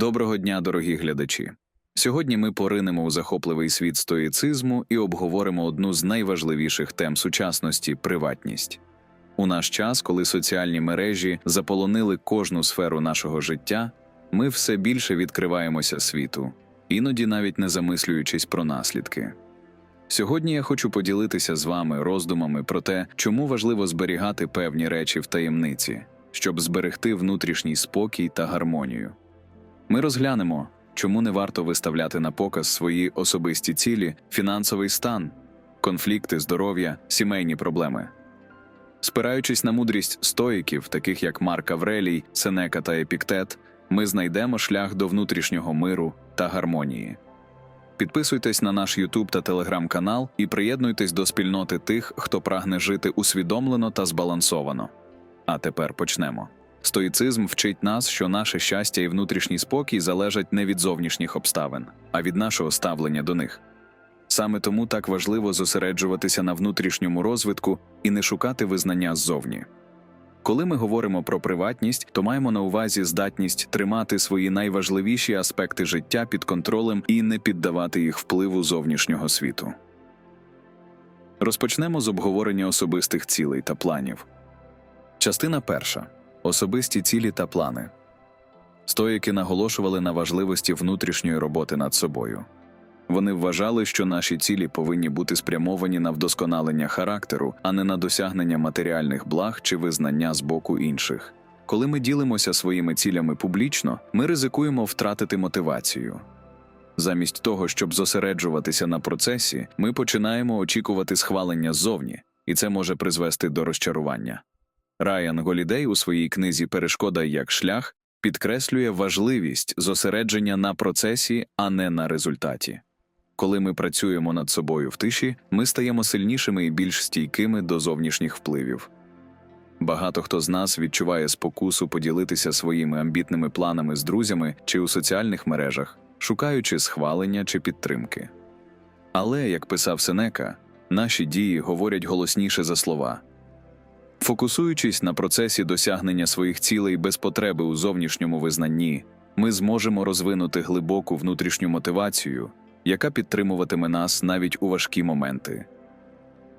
Доброго дня, дорогі глядачі. Сьогодні ми поринемо у захопливий світ стоїцизму і обговоримо одну з найважливіших тем сучасності приватність. У наш час, коли соціальні мережі заполонили кожну сферу нашого життя, ми все більше відкриваємося світу, іноді навіть не замислюючись про наслідки. Сьогодні я хочу поділитися з вами роздумами про те, чому важливо зберігати певні речі в таємниці, щоб зберегти внутрішній спокій та гармонію. Ми розглянемо, чому не варто виставляти на показ свої особисті цілі, фінансовий стан, конфлікти, здоров'я, сімейні проблеми. Спираючись на мудрість стоїків, таких як Марк Аврелій, Сенека та Епіктет, ми знайдемо шлях до внутрішнього миру та гармонії. Підписуйтесь на наш YouTube та Telegram канал і приєднуйтесь до спільноти тих, хто прагне жити усвідомлено та збалансовано. А тепер почнемо. Стоїцизм вчить нас, що наше щастя і внутрішній спокій залежать не від зовнішніх обставин, а від нашого ставлення до них. Саме тому так важливо зосереджуватися на внутрішньому розвитку і не шукати визнання ззовні. Коли ми говоримо про приватність, то маємо на увазі здатність тримати свої найважливіші аспекти життя під контролем і не піддавати їх впливу зовнішнього світу. Розпочнемо з обговорення особистих цілей та планів. Частина перша особисті цілі та плани. Стоїки наголошували на важливості внутрішньої роботи над собою. Вони вважали, що наші цілі повинні бути спрямовані на вдосконалення характеру, а не на досягнення матеріальних благ чи визнання з боку інших. Коли ми ділимося своїми цілями публічно, ми ризикуємо втратити мотивацію. Замість того, щоб зосереджуватися на процесі, ми починаємо очікувати схвалення ззовні, і це може призвести до розчарування. Райан Голідей у своїй книзі Перешкода як шлях підкреслює важливість зосередження на процесі, а не на результаті. Коли ми працюємо над собою в тиші, ми стаємо сильнішими і більш стійкими до зовнішніх впливів. Багато хто з нас відчуває спокусу поділитися своїми амбітними планами з друзями чи у соціальних мережах, шукаючи схвалення чи підтримки. Але, як писав Сенека, наші дії говорять голосніше за слова. Фокусуючись на процесі досягнення своїх цілей без потреби у зовнішньому визнанні, ми зможемо розвинути глибоку внутрішню мотивацію, яка підтримуватиме нас навіть у важкі моменти.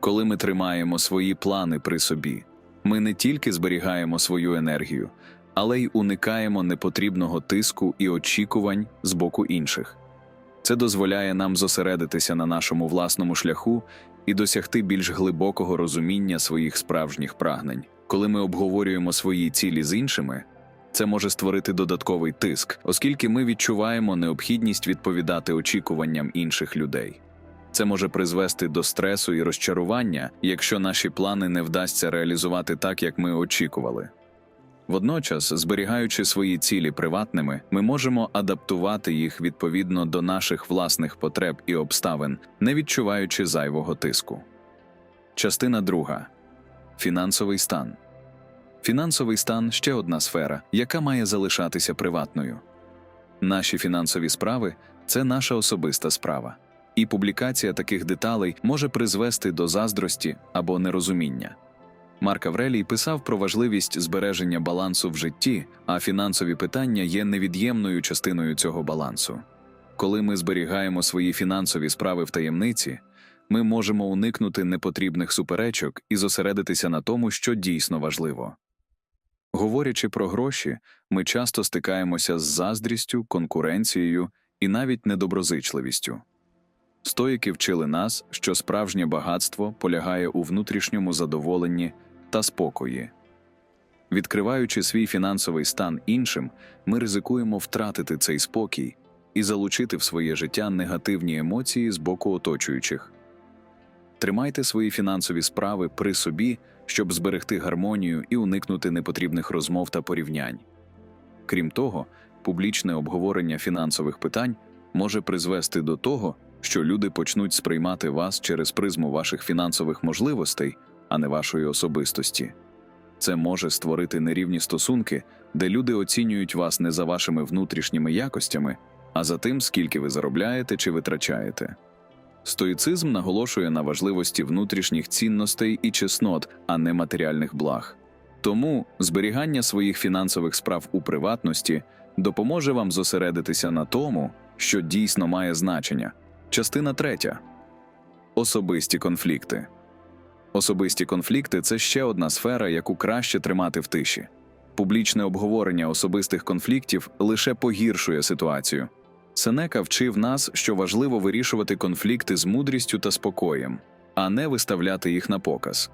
Коли ми тримаємо свої плани при собі, ми не тільки зберігаємо свою енергію, але й уникаємо непотрібного тиску і очікувань з боку інших. Це дозволяє нам зосередитися на нашому власному шляху і досягти більш глибокого розуміння своїх справжніх прагнень. Коли ми обговорюємо свої цілі з іншими, це може створити додатковий тиск, оскільки ми відчуваємо необхідність відповідати очікуванням інших людей. Це може призвести до стресу і розчарування, якщо наші плани не вдасться реалізувати так, як ми очікували. Водночас, зберігаючи свої цілі приватними, ми можемо адаптувати їх відповідно до наших власних потреб і обставин, не відчуваючи зайвого тиску. Частина друга фінансовий стан. Фінансовий стан ще одна сфера, яка має залишатися приватною. Наші фінансові справи це наша особиста справа, і публікація таких деталей може призвести до заздрості або нерозуміння. Марк Аврелій писав про важливість збереження балансу в житті, а фінансові питання є невід'ємною частиною цього балансу. Коли ми зберігаємо свої фінансові справи в таємниці, ми можемо уникнути непотрібних суперечок і зосередитися на тому, що дійсно важливо. Говорячи про гроші, ми часто стикаємося з заздрістю, конкуренцією і навіть недоброзичливістю. Стоїки вчили нас, що справжнє багатство полягає у внутрішньому задоволенні та спокої. Відкриваючи свій фінансовий стан іншим, ми ризикуємо втратити цей спокій і залучити в своє життя негативні емоції з боку оточуючих. Тримайте свої фінансові справи при собі, щоб зберегти гармонію і уникнути непотрібних розмов та порівнянь. Крім того, публічне обговорення фінансових питань може призвести до того, що люди почнуть сприймати вас через призму ваших фінансових можливостей, а не вашої особистості. Це може створити нерівні стосунки, де люди оцінюють вас не за вашими внутрішніми якостями, а за тим, скільки ви заробляєте чи витрачаєте. Стоїцизм наголошує на важливості внутрішніх цінностей і чеснот, а не матеріальних благ. Тому зберігання своїх фінансових справ у приватності допоможе вам зосередитися на тому, що дійсно має значення. Частина третя. Особисті конфлікти. Особисті конфлікти це ще одна сфера, яку краще тримати в тиші. Публічне обговорення особистих конфліктів лише погіршує ситуацію. Сенека вчив нас, що важливо вирішувати конфлікти з мудрістю та спокоєм, а не виставляти їх на показ.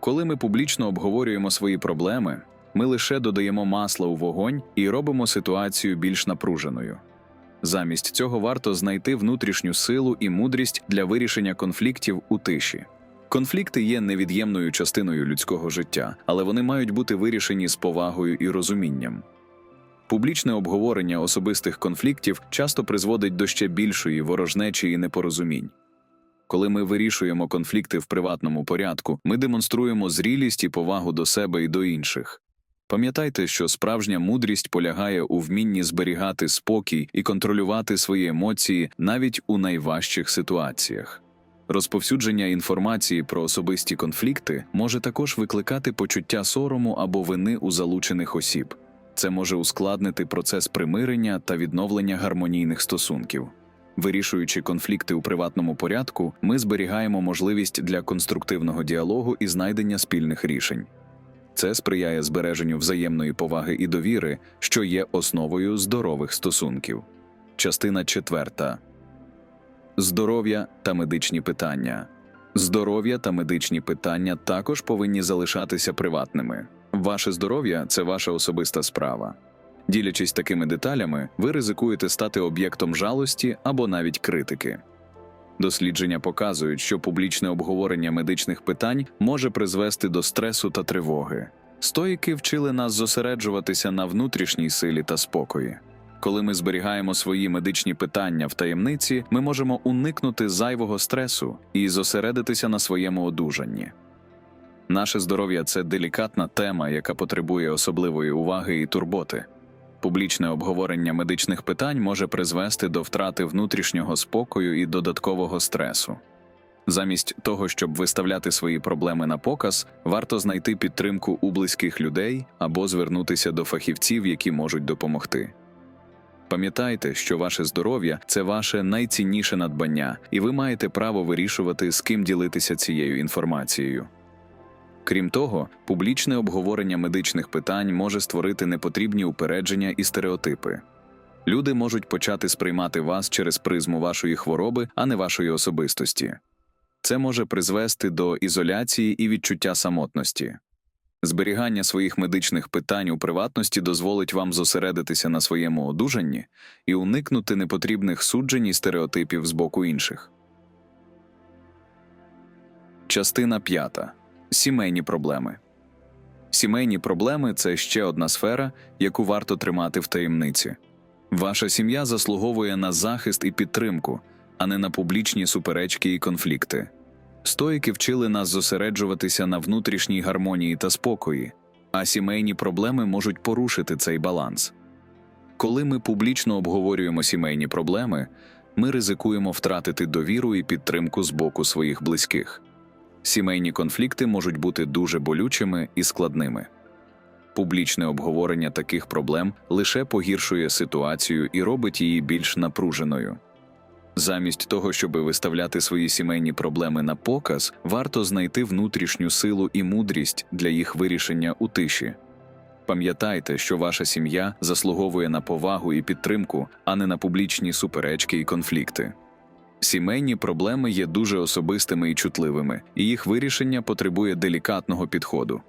Коли ми публічно обговорюємо свої проблеми, ми лише додаємо масла у вогонь і робимо ситуацію більш напруженою. Замість цього варто знайти внутрішню силу і мудрість для вирішення конфліктів у тиші. Конфлікти є невід'ємною частиною людського життя, але вони мають бути вирішені з повагою і розумінням. Публічне обговорення особистих конфліктів часто призводить до ще більшої ворожнечі і непорозумінь. Коли ми вирішуємо конфлікти в приватному порядку, ми демонструємо зрілість і повагу до себе і до інших. Пам'ятайте, що справжня мудрість полягає у вмінні зберігати спокій і контролювати свої емоції навіть у найважчих ситуаціях. Розповсюдження інформації про особисті конфлікти може також викликати почуття сорому або вини у залучених осіб. Це може ускладнити процес примирення та відновлення гармонійних стосунків. Вирішуючи конфлікти у приватному порядку, ми зберігаємо можливість для конструктивного діалогу і знайдення спільних рішень. Це сприяє збереженню взаємної поваги і довіри, що є основою здорових стосунків. Частина четверта здоров'я та медичні питання. Здоров'я та медичні питання також повинні залишатися приватними. Ваше здоров'я це ваша особиста справа. Ділячись такими деталями, ви ризикуєте стати об'єктом жалості або навіть критики. Дослідження показують, що публічне обговорення медичних питань може призвести до стресу та тривоги. Стоїки вчили нас зосереджуватися на внутрішній силі та спокої. Коли ми зберігаємо свої медичні питання в таємниці, ми можемо уникнути зайвого стресу і зосередитися на своєму одужанні. Наше здоров'я це делікатна тема, яка потребує особливої уваги і турботи. Публічне обговорення медичних питань може призвести до втрати внутрішнього спокою і додаткового стресу. Замість того, щоб виставляти свої проблеми на показ, варто знайти підтримку у близьких людей або звернутися до фахівців, які можуть допомогти. Пам'ятайте, що ваше здоров'я це ваше найцінніше надбання, і ви маєте право вирішувати, з ким ділитися цією інформацією. Крім того, публічне обговорення медичних питань може створити непотрібні упередження і стереотипи. Люди можуть почати сприймати вас через призму вашої хвороби, а не вашої особистості. Це може призвести до ізоляції і відчуття самотності. Зберігання своїх медичних питань у приватності дозволить вам зосередитися на своєму одужанні і уникнути непотрібних суджень і стереотипів з боку інших. Частина п'ята. Сімейні проблеми. Сімейні проблеми це ще одна сфера, яку варто тримати в таємниці. Ваша сім'я заслуговує на захист і підтримку, а не на публічні суперечки і конфлікти. Стоїки вчили нас зосереджуватися на внутрішній гармонії та спокої, а сімейні проблеми можуть порушити цей баланс. Коли ми публічно обговорюємо сімейні проблеми, ми ризикуємо втратити довіру і підтримку з боку своїх близьких. Сімейні конфлікти можуть бути дуже болючими і складними. Публічне обговорення таких проблем лише погіршує ситуацію і робить її більш напруженою. Замість того, щоб виставляти свої сімейні проблеми на показ, варто знайти внутрішню силу і мудрість для їх вирішення у тиші. Пам'ятайте, що ваша сім'я заслуговує на повагу і підтримку, а не на публічні суперечки і конфлікти. Сімейні проблеми є дуже особистими і чутливими, і їх вирішення потребує делікатного підходу.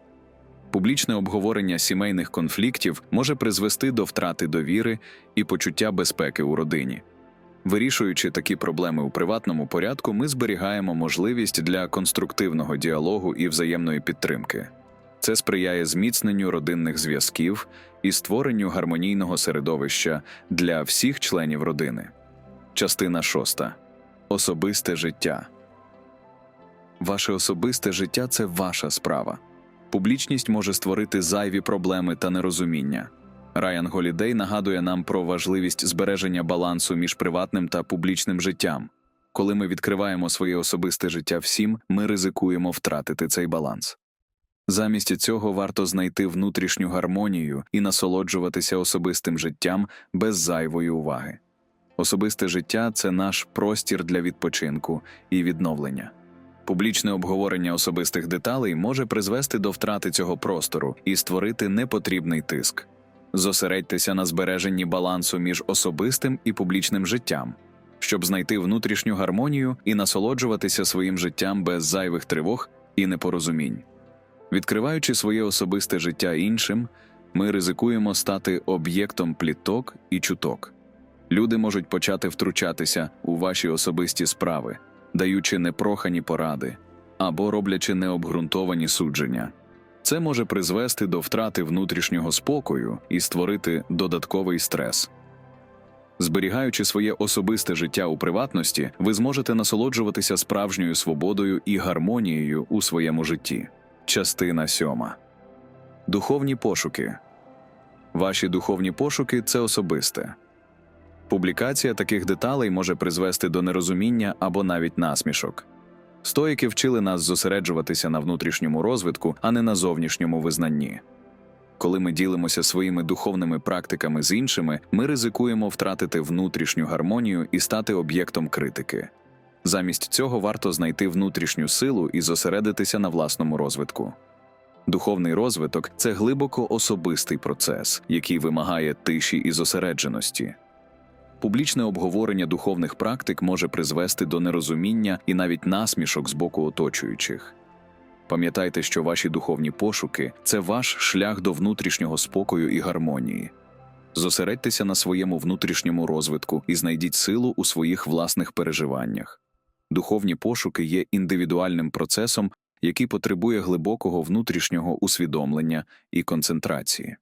Публічне обговорення сімейних конфліктів може призвести до втрати довіри і почуття безпеки у родині. Вирішуючи такі проблеми у приватному порядку, ми зберігаємо можливість для конструктивного діалогу і взаємної підтримки. Це сприяє зміцненню родинних зв'язків і створенню гармонійного середовища для всіх членів родини. Частина шоста. Особисте життя. Ваше особисте життя це ваша справа. Публічність може створити зайві проблеми та нерозуміння. Райан Голідей нагадує нам про важливість збереження балансу між приватним та публічним життям. Коли ми відкриваємо своє особисте життя всім, ми ризикуємо втратити цей баланс. Замість цього варто знайти внутрішню гармонію і насолоджуватися особистим життям без зайвої уваги. Особисте життя це наш простір для відпочинку і відновлення. Публічне обговорення особистих деталей може призвести до втрати цього простору і створити непотрібний тиск. Зосередьтеся на збереженні балансу між особистим і публічним життям, щоб знайти внутрішню гармонію і насолоджуватися своїм життям без зайвих тривог і непорозумінь. Відкриваючи своє особисте життя іншим, ми ризикуємо стати об'єктом пліток і чуток. Люди можуть почати втручатися у ваші особисті справи, даючи непрохані поради або роблячи необґрунтовані судження. Це може призвести до втрати внутрішнього спокою і створити додатковий стрес. Зберігаючи своє особисте життя у приватності, ви зможете насолоджуватися справжньою свободою і гармонією у своєму житті. Частина сьома. Духовні пошуки. Ваші духовні пошуки це особисте. Публікація таких деталей може призвести до нерозуміння або навіть насмішок. Стоїки вчили нас зосереджуватися на внутрішньому розвитку, а не на зовнішньому визнанні. Коли ми ділимося своїми духовними практиками з іншими, ми ризикуємо втратити внутрішню гармонію і стати об'єктом критики. Замість цього варто знайти внутрішню силу і зосередитися на власному розвитку. Духовний розвиток це глибоко особистий процес, який вимагає тиші і зосередженості. Публічне обговорення духовних практик може призвести до нерозуміння і навіть насмішок з боку оточуючих. Пам'ятайте, що ваші духовні пошуки це ваш шлях до внутрішнього спокою і гармонії. Зосередьтеся на своєму внутрішньому розвитку і знайдіть силу у своїх власних переживаннях. Духовні пошуки є індивідуальним процесом, який потребує глибокого внутрішнього усвідомлення і концентрації.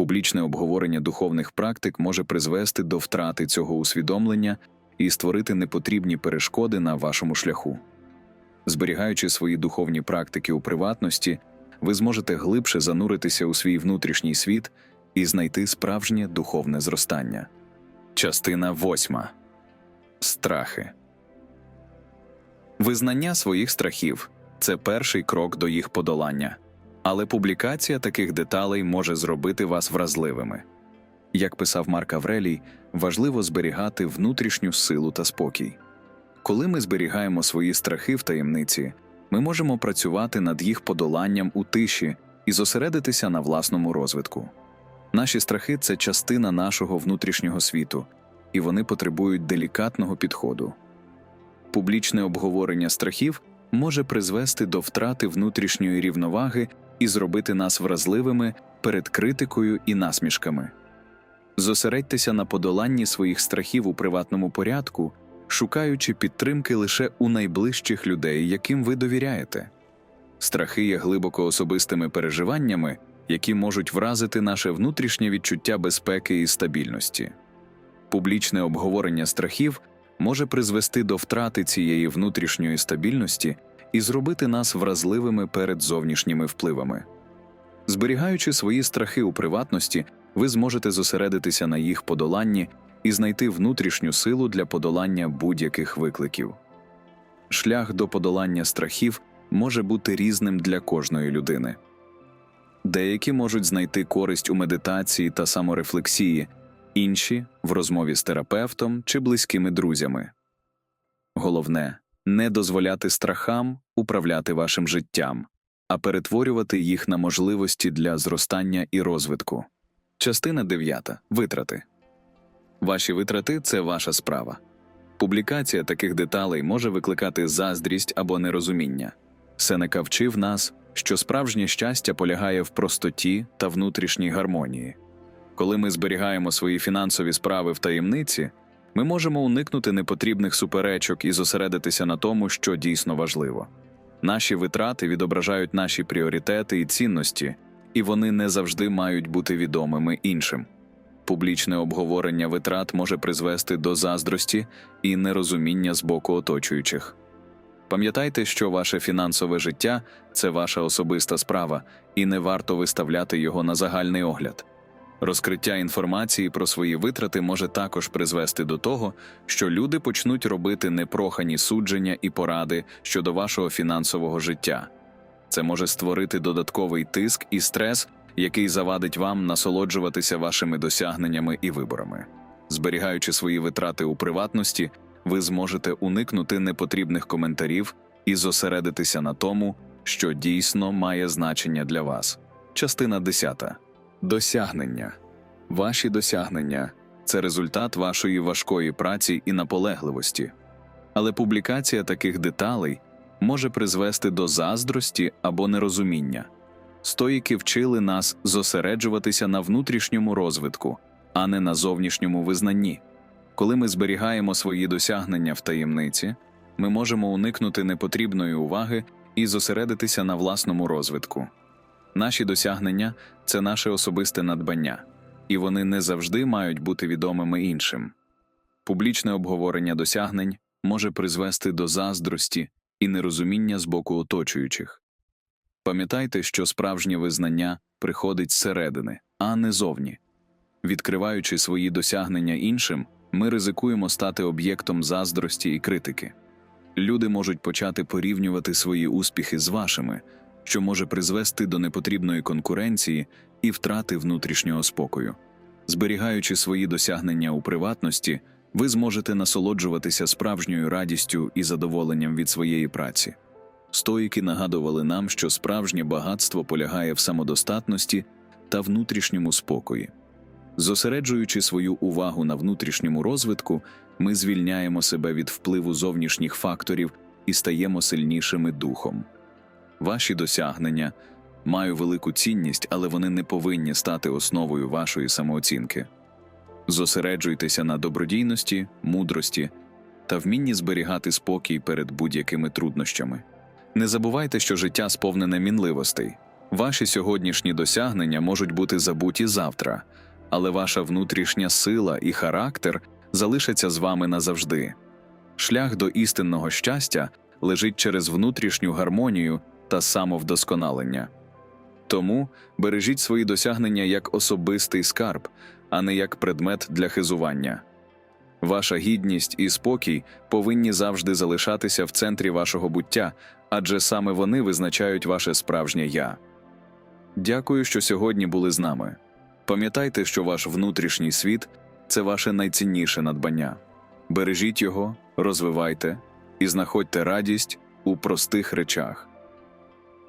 Публічне обговорення духовних практик може призвести до втрати цього усвідомлення і створити непотрібні перешкоди на вашому шляху. Зберігаючи свої духовні практики у приватності, ви зможете глибше зануритися у свій внутрішній світ і знайти справжнє духовне зростання. Частина восьма Страхи Визнання своїх страхів це перший крок до їх подолання, але публікація таких деталей може зробити вас вразливими. Як писав Марк Аврелій, важливо зберігати внутрішню силу та спокій. Коли ми зберігаємо свої страхи в таємниці, ми можемо працювати над їх подоланням у тиші і зосередитися на власному розвитку. Наші страхи це частина нашого внутрішнього світу, і вони потребують делікатного підходу. Публічне обговорення страхів може призвести до втрати внутрішньої рівноваги і зробити нас вразливими перед критикою і насмішками. Зосередьтеся на подоланні своїх страхів у приватному порядку, шукаючи підтримки лише у найближчих людей, яким ви довіряєте. Страхи є глибоко особистими переживаннями, які можуть вразити наше внутрішнє відчуття безпеки і стабільності. Публічне обговорення страхів може призвести до втрати цієї внутрішньої стабільності і зробити нас вразливими перед зовнішніми впливами. Зберігаючи свої страхи у приватності, ви зможете зосередитися на їх подоланні і знайти внутрішню силу для подолання будь-яких викликів. Шлях до подолання страхів може бути різним для кожної людини. Деякі можуть знайти користь у медитації та саморефлексії, інші в розмові з терапевтом чи близькими друзями. Головне не дозволяти страхам управляти вашим життям, а перетворювати їх на можливості для зростання і розвитку. Частина 9. Витрати Ваші витрати це ваша справа. Публікація таких деталей може викликати заздрість або нерозуміння. Сенека вчив нас, що справжнє щастя полягає в простоті та внутрішній гармонії. Коли ми зберігаємо свої фінансові справи в таємниці, ми можемо уникнути непотрібних суперечок і зосередитися на тому, що дійсно важливо. Наші витрати відображають наші пріоритети і цінності, і вони не завжди мають бути відомими іншим. Публічне обговорення витрат може призвести до заздрості і нерозуміння з боку оточуючих. Пам'ятайте, що ваше фінансове життя це ваша особиста справа, і не варто виставляти його на загальний огляд. Розкриття інформації про свої витрати може також призвести до того, що люди почнуть робити непрохані судження і поради щодо вашого фінансового життя. Це може створити додатковий тиск і стрес, який завадить вам насолоджуватися вашими досягненнями і виборами. Зберігаючи свої витрати у приватності, ви зможете уникнути непотрібних коментарів і зосередитися на тому, що дійсно має значення для вас. Частина 10. Досягнення. Ваші досягнення це результат вашої важкої праці і наполегливості. Але публікація таких деталей може призвести до заздрості або нерозуміння. Стоїки вчили нас зосереджуватися на внутрішньому розвитку, а не на зовнішньому визнанні. Коли ми зберігаємо свої досягнення в таємниці, ми можемо уникнути непотрібної уваги і зосередитися на власному розвитку. Наші досягнення це наше особисте надбання, і вони не завжди мають бути відомими іншим. Публічне обговорення досягнень може призвести до заздрості і нерозуміння з боку оточуючих. Пам'ятайте, що справжнє визнання приходить зсередини, а не зовні. Відкриваючи свої досягнення іншим, ми ризикуємо стати об'єктом заздрості і критики. Люди можуть почати порівнювати свої успіхи з вашими, що може призвести до непотрібної конкуренції і втрати внутрішнього спокою. Зберігаючи свої досягнення у приватності, ви зможете насолоджуватися справжньою радістю і задоволенням від своєї праці. Стоїки нагадували нам, що справжнє багатство полягає в самодостатності та внутрішньому спокої. Зосереджуючи свою увагу на внутрішньому розвитку, ми звільняємо себе від впливу зовнішніх факторів і стаємо сильнішими духом. Ваші досягнення мають велику цінність, але вони не повинні стати основою вашої самооцінки. Зосереджуйтеся на добродійності, мудрості та вмінні зберігати спокій перед будь-якими труднощами. Не забувайте, що життя сповнене мінливостей. Ваші сьогоднішні досягнення можуть бути забуті завтра, але ваша внутрішня сила і характер залишаться з вами назавжди. Шлях до істинного щастя лежить через внутрішню гармонію та самовдосконалення. Тому бережіть свої досягнення як особистий скарб, а не як предмет для хизування. Ваша гідність і спокій повинні завжди залишатися в центрі вашого буття, адже саме вони визначають ваше справжнє я. Дякую, що сьогодні були з нами. Пам'ятайте, що ваш внутрішній світ це ваше найцінніше надбання. Бережіть його, розвивайте і знаходьте радість у простих речах.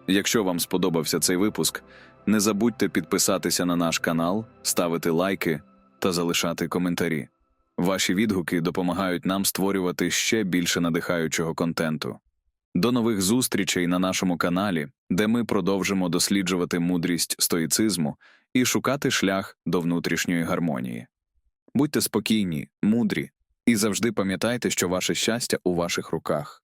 Якщо вам сподобався цей випуск, не забудьте підписатися на наш канал, ставити лайки та залишати коментарі. Ваші відгуки допомагають нам створювати ще більше надихаючого контенту. До нових зустрічей на нашому каналі, де ми продовжимо досліджувати мудрість стоїцизму і шукати шлях до внутрішньої гармонії. Будьте спокійні, мудрі і завжди пам'ятайте, що ваше щастя у ваших руках.